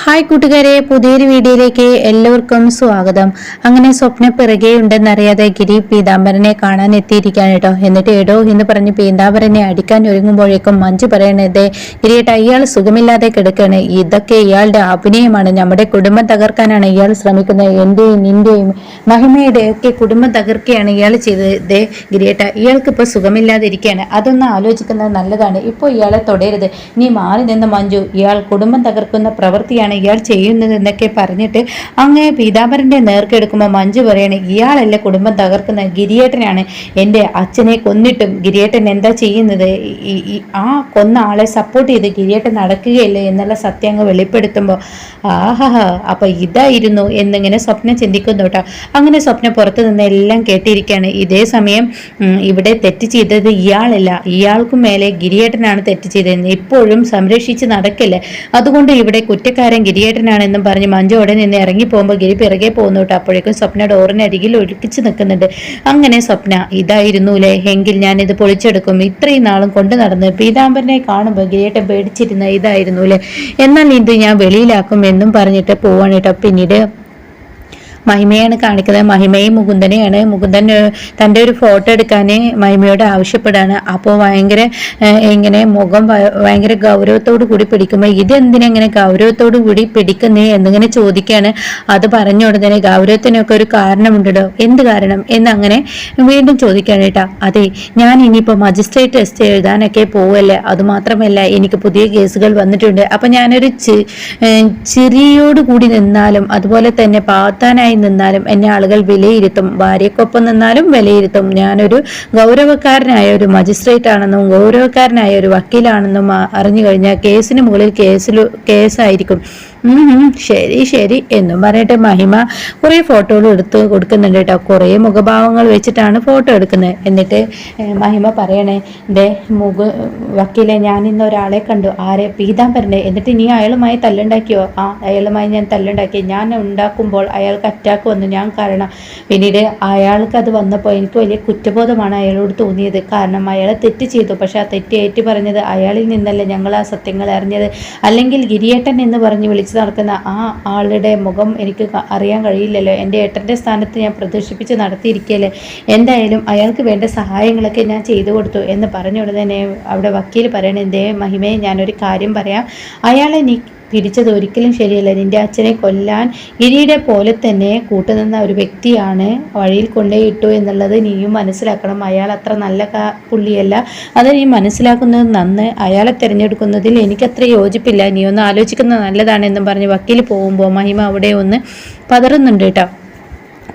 Hi കൂട്ടുകാരെ പുതിയൊരു വീഡിയോയിലേക്ക് എല്ലാവർക്കും സ്വാഗതം. അങ്ങനെ സ്വപ്ന പിറകെ ഉണ്ടെന്നറിയാതെ ഗിരി പീതാംബരനെ കാണാൻ എത്തിയിരിക്കുകയാണ് കേട്ടോ. എന്നിട്ട് എടോ എന്ന് പറഞ്ഞ് പീതാംബരനെ അടിക്കാൻ ഒരുങ്ങുമ്പോഴേക്കും മഞ്ജു പറയണത് ഗിരിയേട്ട ഇയാൾ സുഖമില്ലാതെ കിടക്കാണ് ഇതൊക്കെ ഇയാളുടെ അഭിനയമാണ്. നമ്മുടെ കുടുംബം തകർക്കാനാണ് ഇയാൾ ശ്രമിക്കുന്നത്. എന്റെയും നിന്റെയും മഹിമയുടെയും ഒക്കെ കുടുംബം തകർക്കുകയാണ് ഇയാൾ ചെയ്തത്. ഗിരിയേട്ട ഇയാൾക്ക് ഇപ്പൊ സുഖമില്ലാതിരിക്കുകയാണ്. അതൊന്ന് ആലോചിക്കുന്നത് നല്ലതാണ്. ഇപ്പോൾ ഇയാളെ തുടരുത്. നീ മാറി നിന്ന് മഞ്ജു ഇയാൾ കുടുംബം തകർക്കുന്ന പ്രവൃത്തിയാണ് ഇയാൾ ചെയ്യുന്നത് എന്നൊക്കെ പറഞ്ഞിട്ട് അങ്ങേ പീതാംബരന്റെ നേർക്കെടുക്കുമ്പോൾ മഞ്ജു പറയാണ് ഇയാളല്ലേ കുടുംബം തകർക്കുന്ന ഗിരിയേട്ടനാണ്. എന്റെ അച്ഛനെ കൊന്നിട്ടും ഗിരിയേട്ടൻ എന്താ ചെയ്യുന്നത്? ആ കൊന്ന ആളെ സപ്പോർട്ട് ചെയ്ത് ഗിരിയേട്ടൻ നടക്കുകയില്ല എന്നുള്ള സത്യം അങ്ങ് വെളിപ്പെടുത്തുമ്പോൾ ആഹാ അപ്പൊ ഇതായിരുന്നു എന്നിങ്ങനെ സ്വപ്നം ചിന്തിക്കുന്നു കേട്ടോ. അങ്ങനെ സ്വപ്നം പുറത്തു നിന്ന് എല്ലാം കേട്ടിരിക്കുകയാണ്. ഇതേ സമയം ഇവിടെ തെറ്റ് ചെയ്തത് ഇയാളല്ല. ഇയാൾക്കും മേലെ ഗിരിയേട്ടനാണ് തെറ്റ് ചെയ്തതെന്ന് ഇപ്പോഴും സംരക്ഷിച്ച് നടക്കില്ല? അതുകൊണ്ട് ഇവിടെ കുറ്റക്കാരൻ ഗിരിയേട്ടനാണെന്നും പറഞ്ഞ് മഞ്ജു അവിടെ നിന്ന് ഇറങ്ങി പോകുമ്പോൾ ഗിരി പിറകെ പോകുന്നു കേട്ടോ. അപ്പോഴേക്കും സ്വപ്ന ഡോറിനരികിൽ ഒഴുക്കിച്ച് നിൽക്കുന്നുണ്ട്. അങ്ങനെ സ്വപ്ന ഇതായിരുന്നുല്ലേ എങ്കിൽ ഞാൻ ഇത് പൊളിച്ചെടുക്കും. ഇത്രയും നാളും കൊണ്ടു നടന്ന് പീതാംബരനെ കാണുമ്പോൾ ഗിരിയേട്ടൻ പേടിച്ചിരുന്ന ഇതായിരുന്നുല്ലേ എന്നാൽ ഇത് ഞാൻ വെളിയിലാക്കും എന്നും പറഞ്ഞിട്ട് പോവാണ് കേട്ടോ. പിന്നീട് മഹിമയാണ് കാണിക്കുന്നത്. മഹിമയും മുകുന്ദനെയാണ്. മുകുന്ദൻ തന്റെ ഒരു ഫോട്ടോ എടുക്കാൻ മഹിമയോട് ആവശ്യപ്പെടാണ്. അപ്പോൾ ഭയങ്കര ഇങ്ങനെ മുഖം ഭയങ്കര ഗൗരവത്തോടു കൂടി പിടിക്കുമ്പോൾ ഇതെന്തിനെങ്ങനെ ഗൗരവത്തോടു കൂടി പിടിക്കുന്നേ എന്നിങ്ങനെ ചോദിക്കുകയാണ് അത് പറഞ്ഞു ഉടനെ ഗൗരവത്തിനൊക്കെ ഒരു കാരണമുണ്ടോ എന്ത് കാരണം? എന്നങ്ങനെ വീണ്ടും ചോദിക്കുകയാണ് കേട്ടാ. അതെ ഞാൻ ഇനിയിപ്പോൾ മജിസ്ട്രേറ്റ് ടെസ്റ്റ് എഴുതാനൊക്കെ പോവല്ലേ? അതുമാത്രമല്ല എനിക്ക് പുതിയ കേസുകൾ വന്നിട്ടുണ്ട്. അപ്പം ഞാനൊരു ചിരിയോട് കൂടി നിന്നാലും അതുപോലെ തന്നെ പാത്താനായി നിന്നാലും എന്നെ ആളുകൾ വിലയിരുത്തും. ഭാര്യക്കൊപ്പം നിന്നാലും വിലയിരുത്തും. ഞാനൊരു ഗൗരവക്കാരനായ ഒരു മജിസ്ട്രേറ്റ് ആണെന്നും ഗൗരവക്കാരനായ ഒരു വക്കീലാണെന്നും അറിഞ്ഞു കഴിഞ്ഞാൽ കേസിന് മുകളിൽ കേസിൽ കേസായിരിക്കും. ശരി ശരി. എന്നും പറഞ്ഞിട്ട് മഹിമ. കുറേ ഫോട്ടോകൾ എടുത്ത് കൊടുക്കുന്നുണ്ട് കേട്ടോ കുറേ മുഖഭാവങ്ങൾ വെച്ചിട്ടാണ് ഫോട്ടോ എടുക്കുന്നത്. എന്നിട്ട് മഹിമ പറയണേ ദേ മുഖ വക്കീലെ ഞാൻ ഇന്ന് ഒരാളെ കണ്ടു. ആരെ? പീതാംബരനെ. എന്നിട്ട് നീ അയാളുമായി തല്ലുണ്ടാക്കിയോ? ആ അയാളുമായി ഞാൻ തല്ലുണ്ടാക്കി. ഞാൻ ഉണ്ടാക്കുമ്പോൾ അയാൾക്ക് അറ്റാക്ക് വന്നു. ഞാൻ കാരണം പിന്നീട് അയാൾക്ക് അത് വന്നപ്പോൾ എനിക്ക് വലിയ കുറ്റബോധമാണ് അയാളോട് തോന്നിയത്. കാരണം അയാളെ തെറ്റ് ചെയ്തു. പക്ഷെ ആ തെറ്റ് ഏറ്റു പറഞ്ഞത് അയാളിൽ നിന്നല്ല ഞങ്ങൾ ആ സത്യങ്ങൾ അറിഞ്ഞത്. അല്ലെങ്കിൽ ഗിരിയേട്ടൻ എന്ന് പറഞ്ഞ് വിളിച്ചു നടക്കുന്ന ആ ആളുടെ മുഖം എനിക്ക് അറിയാൻ കഴിയില്ലല്ലോ. എന്റെ ഏട്ടന്റെ സ്ഥാനത്ത് ഞാൻ പ്രദർശിപ്പിച്ച് നടത്തിയിരിക്കുകയല്ലേ എന്തായാലും അയാൾക്ക് വേണ്ട സഹായങ്ങളൊക്കെ ഞാൻ ചെയ്തു കൊടുത്തു എന്ന് പറഞ്ഞ ഉടനെ അവിടെ വക്കീൽ പറയണേ എന്റെ മഹിമയെ ഞാനൊരു കാര്യം പറയാം. അയാളെ നീ പിടിച്ചത് ഒരിക്കലും ശരിയല്ല. നിന്റെ അച്ഛനെ കൊല്ലാൻ ഗിരിയുടെ പോലെ തന്നെ കൂട്ടുനിന്ന ഒരു വ്യക്തിയാണ് വഴിയിൽ കൊണ്ടേയിട്ടു എന്നുള്ളത് നീയും മനസ്സിലാക്കണം. അയാൾ അത്ര നല്ല പുള്ളിയല്ല. അത് നീ മനസ്സിലാക്കുന്നത് നന്ന് അയാളെ തിരഞ്ഞെടുക്കുന്നതിൽ എനിക്കത്ര യോജിപ്പില്ല. നീ ഒന്ന് ആലോചിക്കുന്നത് നല്ലതാണെന്നും പറഞ്ഞ് വക്കീൽ പോകുമ്പോൾ മഹിമ അവിടെ ഒന്ന് പതറുന്നുണ്ട് കേട്ടോ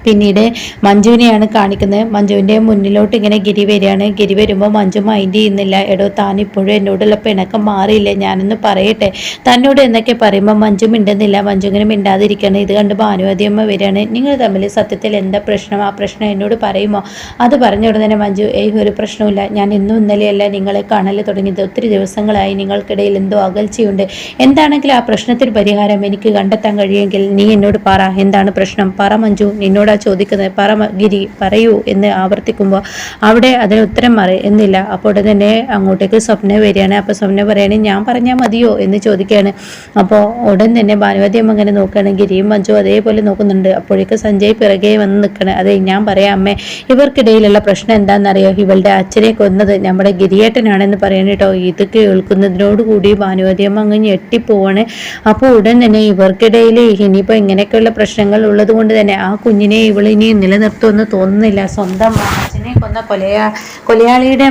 പിന്നീട് മഞ്ജുവിനെയാണ് കാണിക്കുന്നത്. മഞ്ജുവിന്റെ മുന്നിലോട്ട് ഇങ്ങനെ ഗിരി വരികയാണ്. ഗിരി വരുമ്പോൾ മഞ്ജു മൈൻഡ് ചെയ്യുന്നില്ല. എടോ താൻ ഇപ്പോഴും എന്നോടുള്ള പിണക്കം മാറിയില്ല? ഞാനൊന്ന് പറയട്ടെ. തന്നോട് എന്നൊക്കെ പറയുമ്പോൾ മഞ്ജു മിണ്ടുന്നില്ല. മഞ്ജു ഇങ്ങനെ മിണ്ടാതിരിക്കുകയാണ്. ഇത് കണ്ട് ഭാനുവതിയമ്മ വരികയാണ്. നിങ്ങൾ തമ്മിൽ സത്യത്തിൽ എന്താ പ്രശ്നം? ആ പ്രശ്നം എന്നോട് പറയുമോ? അത് പറഞ്ഞ ഉടനെ മഞ്ജു ഏയ് ഒരു പ്രശ്നവുമില്ല. ഞാൻ ഇന്നും ഇന്നലെയല്ല നിങ്ങളെ കാണൽ തുടങ്ങിയത്. ഒത്തിരി ദിവസങ്ങളായി നിങ്ങൾക്കിടയിൽ എന്തോ അകൽച്ചയുണ്ട്. എന്താണെങ്കിലും ആ പ്രശ്നത്തിന് പരിഹാരം എനിക്ക് കണ്ടെത്താൻ കഴിയുമെങ്കിൽ നീ എന്നോട് പറ. എന്താണ് പ്രശ്നം? പറ മഞ്ജു. നിന്നോടാ ചോദിക്കുന്നത്? പറ ഗിരി പറയൂ എന്ന് ആവർത്തിക്കുമ്പോൾ അവിടെ അതിന് ഉത്തരം പറയുന്നില്ല അപ്പോൾ തന്നെ അങ്ങോട്ടേക്ക് സ്വപ്ന വരികയാണ്. അപ്പോൾ സ്വപ്ന പറയണേ ഞാൻ പറഞ്ഞാൽ മതിയോ? എന്ന് ചോദിക്കുകയാണ്. അപ്പോൾ ഉടൻ തന്നെ ഭാനുവതി അമ്മ അങ്ങനെ നോക്കുകയാണ്. ഗിരിയും മഞ്ജു അതേപോലെ നോക്കുന്നുണ്ട്. അപ്പോഴേക്ക് സഞ്ജയ് പിറകെ വന്ന് നിൽക്കണം അതെ ഞാൻ പറയാം അമ്മേ. ഇവർക്കിടയിലുള്ള പ്രശ്നം എന്താണെന്നറിയോ? ഇവളുടെ അച്ഛനെ കൊന്നത് നമ്മുടെ ഗിരിയേട്ടനാണെന്ന് പറയണ കേട്ടോ. ഇത് കേൾക്കുന്നതിനോടുകൂടി ഭാനുവതി അമ്മ അങ്ങ് ഞെട്ടിപ്പോവാണ്. അപ്പോൾ ഉടൻ തന്നെ ഇവർക്കിടയിൽ ഇനിയിപ്പോൾ ഇങ്ങനെയൊക്കെയുള്ള പ്രശ്നങ്ങൾ ഉള്ളത് കൊണ്ട് തന്നെ ആ കുഞ്ഞിനെ ഇവളിനി നിലനിർത്തുമെന്ന് തോന്നുന്നില്ല. സ്വന്തം അച്ഛനെ കൊന്ന കൊലയാ കൊലയാളിയുടെ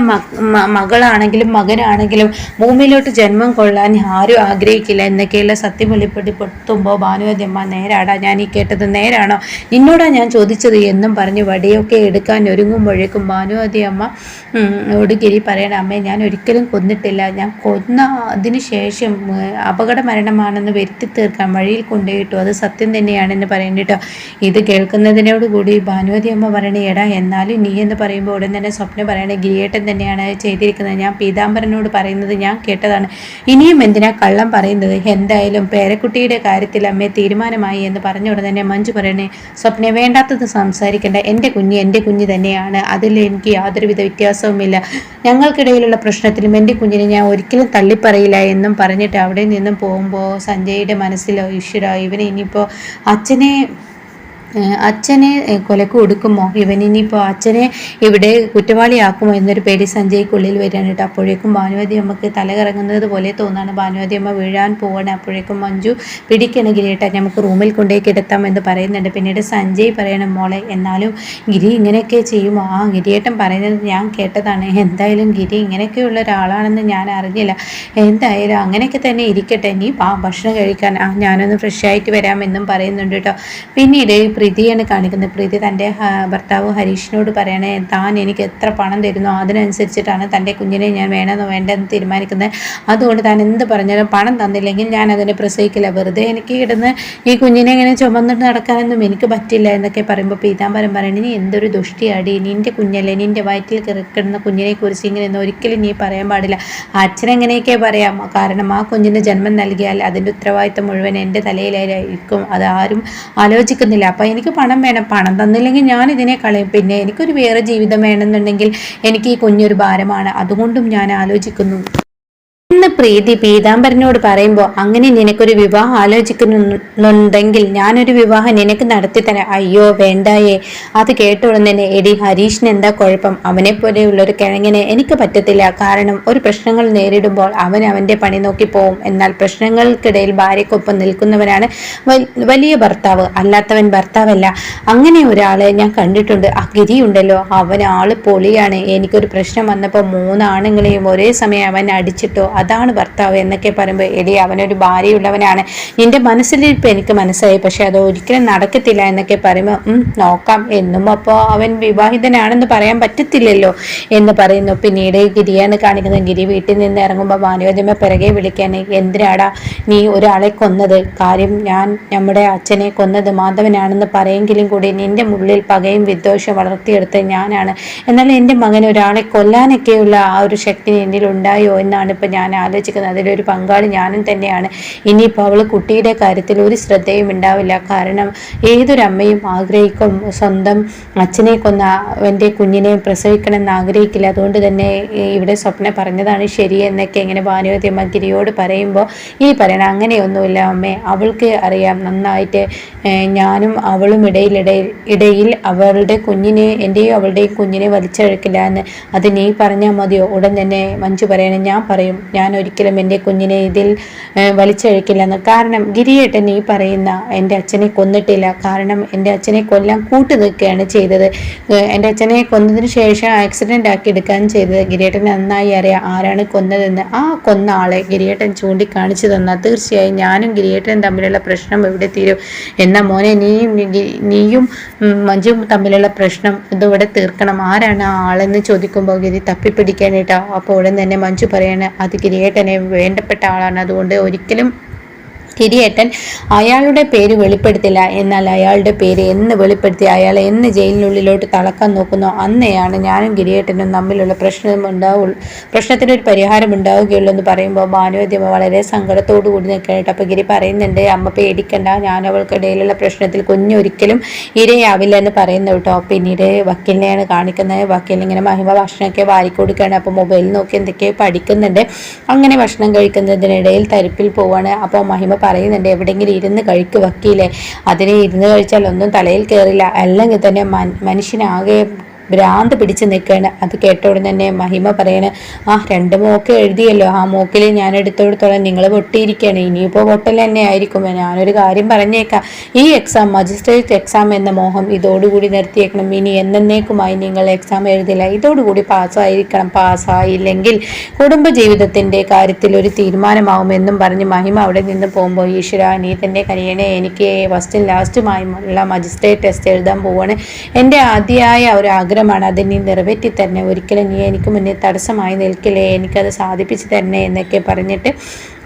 മകളാണെങ്കിലും മകനാണെങ്കിലും ഭൂമിയിലോട്ട് ജന്മം കൊള്ളാൻ ആരും ആഗ്രഹിക്കില്ല എന്നൊക്കെയുള്ള സത്യം വെളിപ്പെടുത്തുമ്പോൾ ഭാനുവദ്യമ്മ നേരാടാ ഞാൻ ഈ കേട്ടത് നേരാണോ? നിന്നോടാ ഞാൻ ചോദിച്ചത് എന്നും പറഞ്ഞ് വടിയൊക്കെ എടുക്കാൻ ഒരുങ്ങുമ്പോഴേക്കും ഭാനുവതിയമ്മ ഒടുക്കിരി പറയണ അമ്മേ ഞാൻ ഒരിക്കലും കൊന്നിട്ടില്ല. ഞാൻ കൊന്ന അതിന് ശേഷം അപകട മരണമാണെന്ന് വരുത്തി തീർക്കാൻ വഴിയിൽ കൊണ്ടുപോയിട്ടു. അത് സത്യം തന്നെയാണെന്ന് പറയണ്ടിട്ടോ ഇത് കേൾക്കുന്ന പറഞ്ഞതിനോടുകൂടി ഭാനുവതി അമ്മ പറയണേ എടാ എന്നാലും നീ എന്ന് പറയുമ്പോൾ ഉടൻ തന്നെ സ്വപ്നം പറയണേ ഗിരിയേട്ടൻ തന്നെയാണ് ചെയ്തിരിക്കുന്നത്. ഞാൻ പീതാംബരനോട് പറയുന്നത് ഞാൻ കേട്ടതാണ്. ഇനിയും എന്തിനാ കള്ളം പറയുന്നത്? എന്തായാലും പേരക്കുട്ടിയുടെ കാര്യത്തിൽ അമ്മയെ തീരുമാനമായി എന്ന് പറഞ്ഞ ഉടൻ തന്നെ മഞ്ജു പറയണേ സ്വപ്നം വേണ്ടാത്തത് സംസാരിക്കേണ്ട. എന്റെ കുഞ്ഞ് എന്റെ കുഞ്ഞ് തന്നെയാണ്. അതിൽ എനിക്ക് യാതൊരുവിധ വ്യത്യാസവുമില്ല. ഞങ്ങൾക്കിടയിലുള്ള പ്രശ്നത്തിലും എന്റെ കുഞ്ഞിനെ ഞാൻ ഒരിക്കലും തള്ളിപ്പറയില്ല എന്നും പറഞ്ഞിട്ട് അവിടെ നിന്നും പോകുമ്പോൾ സഞ്ജയുടെ മനസ്സിലോ ഈശ്വര ഇവനെ ഇനിയിപ്പോൾ അച്ഛനെ അച്ഛനെ കൊലക്ക് കൊടുക്കുമോ ഇവൻ ഇനിയിപ്പോൾ അച്ഛനെ ഇവിടെ കുറ്റവാളിയാക്കുമോ എന്നൊരു പേടി സഞ്ജയ്ക്കുള്ളിൽ വരികയാണ് കേട്ടോ. അപ്പോഴേക്കും ഭാനുവതി അമ്മയ്ക്ക് തല കറങ്ങുന്നത് പോലെ തോന്നാണ്. ഭാനുവതി അമ്മ വീഴാൻ പോവാണ്. അപ്പോഴേക്കും മഞ്ജു പിടിക്കണ ഗിരിയേട്ട നമുക്ക് റൂമിൽ കൊണ്ടേ കിടത്താം എന്ന് പറയുന്നുണ്ട്. പിന്നീട് സഞ്ജയ് പറയണം മോളെ എന്നാലും ഗിരി ഇങ്ങനെയൊക്കെ ചെയ്യുമോ? ആ ഗിരിയേട്ടൻ പറയുന്നത് ഞാൻ കേട്ടതാണ്. എന്തായാലും ഗിരി ഇങ്ങനെയൊക്കെയുള്ള ഒരാളാണെന്ന് ഞാൻ അറിഞ്ഞില്ല. എന്തായാലും അങ്ങനെയൊക്കെ തന്നെ ഇരിക്കട്ടെ. നീ ഭക്ഷണം കഴിക്കാൻ ഞാനൊന്ന് ഫ്രഷ് ആയിട്ട് വരാമെന്നും പറയുന്നുണ്ട് കേട്ടോ. പിന്നീട് പ്രീതിയാണ് കാണിക്കുന്നത്. പ്രീതി തന്റെ ഭർത്താവ് ഹരീഷിനോട് പറയണേ താൻ എനിക്ക് എത്ര പണം തരുന്നു അതിനനുസരിച്ചിട്ടാണ് തന്റെ കുഞ്ഞിനെ ഞാൻ വേണമെന്നോ വേണ്ടെന്ന് തീരുമാനിക്കുന്നത്. അതുകൊണ്ട് താൻ എന്ത് പറഞ്ഞാലും പണം തന്നില്ലെങ്കിൽ ഞാൻ അതിനെ പ്രസവിക്കില്ല. വെറുതെ എനിക്ക് കിടന്ന് ഈ കുഞ്ഞിനെ ഇങ്ങനെ ചുമന്നിട്ട് നടക്കാനൊന്നും എനിക്ക് പറ്റില്ല എന്നൊക്കെ പറയുമ്പോൾ പീതാംബരം പറയണേ നീ എന്തൊരു ദുഷ്ടിയാടി. നിന്റെ കുഞ്ഞല്ലേ നിന്റെ വയറ്റിൽ കിടക്കുന്ന കുഞ്ഞിനെക്കുറിച്ച് ഇങ്ങനെ ഒരിക്കലും നീ പറയാൻ പാടില്ല. അച്ഛനെങ്ങനെയൊക്കെ പറയാം. കാരണം ആ കുഞ്ഞിന് ജന്മം നൽകിയാൽ അതിന്റെ ഉത്തരവാദിത്തം മുഴുവൻ എന്റെ തലയിലായിരിക്കും. അത് ആരും ആലോചിക്കുന്നില്ല. അപ്പം എനിക്ക് പണം വേണം പണം തന്നില്ലെങ്കിൽ ഞാൻ ഇതിനെ കളയും. പിന്നെ എനിക്കൊരു വേറെ ജീവിതം വേണമെന്നുണ്ടെങ്കിൽ എനിക്ക് ഈ കുഞ്ഞൊരു ഭാരമാണ്. അതുകൊണ്ടും ഞാൻ ആലോചിക്കുന്നു. എന്ന് പ്രീതി പീതാംബരനോട് പറയുമ്പോൾ അങ്ങനെ നിനക്കൊരു വിവാഹം ആലോചിക്കുന്നുണ്ടെങ്കിൽ ഞാനൊരു വിവാഹം നിനക്ക് നടത്തി തരാം അയ്യോ വേണ്ടായേ. അത് കേട്ടോളം തന്നെ എടി ഹരീഷിന് എന്താ കുഴപ്പം? അവനെ പോലെയുള്ള ഒരു കിഴങ്ങിനെ എനിക്ക് പറ്റത്തില്ല. കാരണം ഒരു പ്രശ്നങ്ങൾ നേരിടുമ്പോൾ അവൻ അവന്റെ പണി നോക്കി പോവും. എന്നാൽ പ്രശ്നങ്ങൾക്കിടയിൽ ഭാര്യക്കൊപ്പം നിൽക്കുന്നവനാണ് വലിയ ഭർത്താവ്. അല്ലാത്തവൻ ഭർത്താവല്ല. അങ്ങനെ ഒരാളെ ഞാൻ കണ്ടിട്ടുണ്ട്. ആ ഗിരിയുണ്ടല്ലോ. അവൻ ആൾ പൊളിയാണ്. എനിക്കൊരു പ്രശ്നം വന്നപ്പോൾ മൂന്നാണുങ്ങളെയും ഒരേ സമയം അവൻ അടിച്ചിട്ടോ അതാണ് ഭർത്താവ് എന്നൊക്കെ പറയുമ്പോൾ എടി അവനൊരു ഭാര്യയുള്ളവനാണ്. നിന്റെ മനസ്സിലിരിപ്പ് എനിക്ക് മനസ്സായി പക്ഷെ അത് ഒരിക്കലും നടക്കത്തില്ല എന്നൊക്കെ പറയുമ്പോൾ നോക്കാം. എന്നും അപ്പോൾ അവൻ വിവാഹിതനാണെന്ന് പറയാൻ പറ്റത്തില്ലല്ലോ എന്ന് പറയുന്നു. പിന്നീട് ഗിരിയാണ് കാണിക്കുന്നത്. ഗിരി വീട്ടിൽ നിന്ന് ഇറങ്ങുമ്പോൾ മാനവജമ്മ പിറകെ വിളിക്കാൻ എന്തിനാടാ നീ ഒരാളെ കൊന്നത്? കാര്യം ഞാൻ നമ്മുടെ അച്ഛനെ കൊന്നത് മാധവനാണെന്ന് പറയെങ്കിലും കൂടി നിന്റെ മുള്ളിൽ പകയും വിദ്വേഷം വളർത്തിയെടുത്ത് ഞാനാണ്. എന്നാൽ എന്റെ മകൻ ഒരാളെ കൊല്ലാനൊക്കെയുള്ള ആ ഒരു ശക്തി എന്നിൽ ഉണ്ടായോ എന്നാണ് ഇപ്പം ഞാൻ ആലോചിക്കുന്നത്. അതിലൊരു പങ്കാളി ഞാനും തന്നെയാണ്. ഇനിയിപ്പോൾ അവൾ കുട്ടിയുടെ കാര്യത്തിൽ ഒരു ശ്രദ്ധയും ഉണ്ടാവില്ല. കാരണം ഏതൊരമ്മയും ആഗ്രഹിക്കും സ്വന്തം അച്ഛനെ കൊന്ന എന്റെ കുഞ്ഞിനെ പ്രസവിക്കണമെന്ന് ആഗ്രഹിക്കില്ല. അതുകൊണ്ട് തന്നെ ഇവിടെ സ്വപ്ന പറഞ്ഞതാണ് ശരി എന്നൊക്കെ ഇങ്ങനെ ഭാനുവതി അമ്മ ഗിരിയോട് പറയുമ്പോൾ ഇനി പറയണം അങ്ങനെയൊന്നുമില്ല അമ്മേ. അവൾക്ക് അറിയാം നന്നായിട്ട് ഞാനും അവളും ഇടയിലിടയിൽ ഇടയിൽ അവളുടെ കുഞ്ഞിനെ എന്റെയും അവളുടെയും കുഞ്ഞിനെ വലിച്ചഴക്കില്ല എന്ന്. അത് നീ പറഞ്ഞാൽ മതിയോ? ഉടൻ തന്നെ മഞ്ജു പറയണം ഞാൻ പറയും. ഞാൻ ഒരിക്കലും എന്റെ കുഞ്ഞിനെ ഇതിൽ വലിച്ചഴിക്കില്ലെന്ന്. കാരണം ഗിരിയേട്ടൻ ഈ പറയുന്ന എന്റെ അച്ഛനെ കൊന്നിട്ടില്ല. കാരണം എന്റെ അച്ഛനെ കൊല്ലാൻ കൂട്ടു നിൽക്കുകയാണ് ചെയ്തത്. എന്റെ അച്ഛനെ കൊന്നതിന് ശേഷം ആക്സിഡന്റ് ആക്കി എടുക്കാൻ ചെയ്തത്. ഗിരിയേട്ടൻ നന്നായി അറിയാം ആരാണ് കൊന്നതെന്ന്. ആ കൊന്ന ആളെ ഗിരിയേട്ടൻ ചൂണ്ടിക്കാണിച്ചു തന്നാൽ തീർച്ചയായും ഞാനും ഗിരിയേട്ടനും തമ്മിലുള്ള പ്രശ്നം എവിടെ തീരും. എന്നാൽ മോനെ നീയും നീയും മഞ്ജുവും തമ്മിലുള്ള പ്രശ്നം ഇതിവിടെ തീർക്കണം. ആരാണ് ആ ആളെന്ന് ചോദിക്കുമ്പോൾ ഗിരി തപ്പിപ്പിടിക്കാനായിട്ടാണ് അപ്പോൾ ഉടൻ തന്നെ മഞ്ജു പറയാണ് അത് കിരിയേട്ടനെ വേണ്ടപ്പെട്ട ആളാണ്. അതുകൊണ്ട് ഒരിക്കലും കിരിയേട്ടൻ അയാളുടെ പേര് വെളിപ്പെടുത്തില്ല. എന്നാൽ അയാളുടെ പേര് എന്ന് വെളിപ്പെടുത്തി അയാൾ എന്ന് ജയിലിനുള്ളിലോട്ട് തളക്കാൻ നോക്കുന്നോ. അന്നെയാണ് ഞാനും കിരിയേട്ടനും തമ്മിലുള്ള പ്രശ്നം ഉണ്ടാവുള്ളൂ പ്രശ്നത്തിന് ഒരു പരിഹാരം ഉണ്ടാവുകയുള്ളൂ എന്ന് പറയുമ്പോൾ ഭാനുവദ്യമ വളരെ സങ്കടത്തോടു കൂടി നിൽക്കാനായിട്ട് അപ്പോൾ ഗിരി പറയുന്നുണ്ട് അമ്മ പേടിക്കണ്ട ഞാൻ അവൾക്കിടയിലുള്ള പ്രശ്നത്തിൽ കുഞ്ഞൊരിക്കലും ഇരയാവില്ല എന്ന് പറയുന്നു കേട്ടോ. പിന്നീട് വക്കീലിനെയാണ് കാണിക്കുന്നത്. വക്കീൽ ഇങ്ങനെ മഹിമ ഭക്ഷണമൊക്കെ വാരിക്കൊടുക്കുകയാണ്. അപ്പോൾ മൊബൈൽ നോക്കി എന്തൊക്കെയോ പഠിക്കുന്നുണ്ട്. അങ്ങനെ ഭക്ഷണം കഴിക്കുന്നതിനിടയിൽ തരിപ്പിൽ പോവാണ്. അപ്പോൾ മഹിമ പറയുന്നുണ്ട് എവിടെയെങ്കിലും ഇരുന്ന് കഴിക്ക് വക്കീലെ. അതിനെ ഇരുന്ന് കഴിച്ചാൽ ഒന്നും തലയിൽ കയറില്ല അല്ലെങ്കിൽ തന്നെ മനുഷ്യനാകെ ഭ്രാന്ത് പിടിച്ച് നിൽക്കുകയാണ്. അത് കേട്ട ഉടനെ തന്നെ മഹിമ പറയണ ആ രണ്ട് മോക്ക് എഴുതിയല്ലോ. ആ മോക്കിൽ ഞാൻ എടുത്തോടത്തോളം നിങ്ങൾ പൊട്ടിയിരിക്കുകയാണ്. ഇനിയിപ്പോൾ പൊട്ടൽ തന്നെ ആയിരിക്കും. ഞാനൊരു കാര്യം പറഞ്ഞേക്കാം. ഈ എക്സാം മജിസ്ട്രേറ്റ് എക്സാം എന്ന മോഹം ഇതോടുകൂടി നിർത്തിയേക്കണം. ഇനി എന്നേക്കുമായി നിങ്ങൾ എക്സാം എഴുതില്ല. ഇതോടുകൂടി പാസ്സായിരിക്കണം. പാസ്സായില്ലെങ്കിൽ കുടുംബജീവിതത്തിന്റെ കാര്യത്തിൽ ഒരു തീരുമാനമാവുമെന്നും പറഞ്ഞ് മഹിമ അവിടെ നിന്ന് പോകുമ്പോൾ ഈശ്വര നീ തന്നെ കനിയനെ എനിക്ക് ഫസ്റ്റും ലാസ്റ്റുമായുള്ള മജിസ്ട്രേറ്റ് ടെസ്റ്റ് എഴുതാൻ പോവാണ്. എന്റെ ആദ്യമായ ഒരു ആഗ്രഹം ആഗ്രഹമാണ് അത് നീ നിറവേറ്റി തരണേ ഒരിക്കലും നീ എനിക്ക് മുന്നിൽ തടസ്സമായി നിൽക്കില്ലേ? എനിക്കത് സാധിപ്പിച്ചു തരണേ എന്നൊക്കെ പറഞ്ഞിട്ട്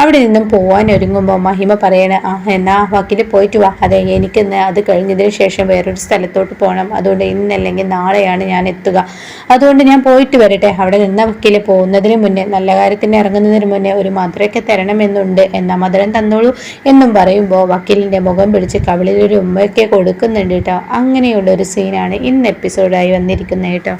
അവിടെ നിന്നും പോവാൻ ഒരുങ്ങുമ്പോൾ മഹിമ പറയണ ആ എന്നാ വക്കീൽ പോയിട്ട് വാ. അതെ എനിക്ക് അത് കഴിഞ്ഞതിന് ശേഷം വേറൊരു സ്ഥലത്തോട്ട് പോകണം അതുകൊണ്ട് ഇന്നല്ലെങ്കിൽ നാളെയാണ് ഞാൻ എത്തുക. അതുകൊണ്ട് ഞാൻ പോയിട്ട് വരട്ടെ. അവിടെ നിന്ന വക്കീൽ പോകുന്നതിന് മുന്നേ നല്ല കാര്യത്തിന് ഇറങ്ങുന്നതിന് മുന്നേ ഒരു മധുരയ്ക്ക് തരണമെന്നുണ്ട്. എന്നാ മധുരം തന്നോളൂ എന്നും പറയുമ്പോൾ വക്കീലിന്റെ മുഖം പിടിച്ച് കവിളിൽ ഒരു ഉമ്മയൊക്കെ കൊടുക്കുന്നുണ്ട് കേട്ടോ. അങ്ങനെയുള്ള ഒരു സീനാണ് ഇന്ന് എപ്പിസോഡായി വന്നിരിക്കുന്നത് കേട്ടോ.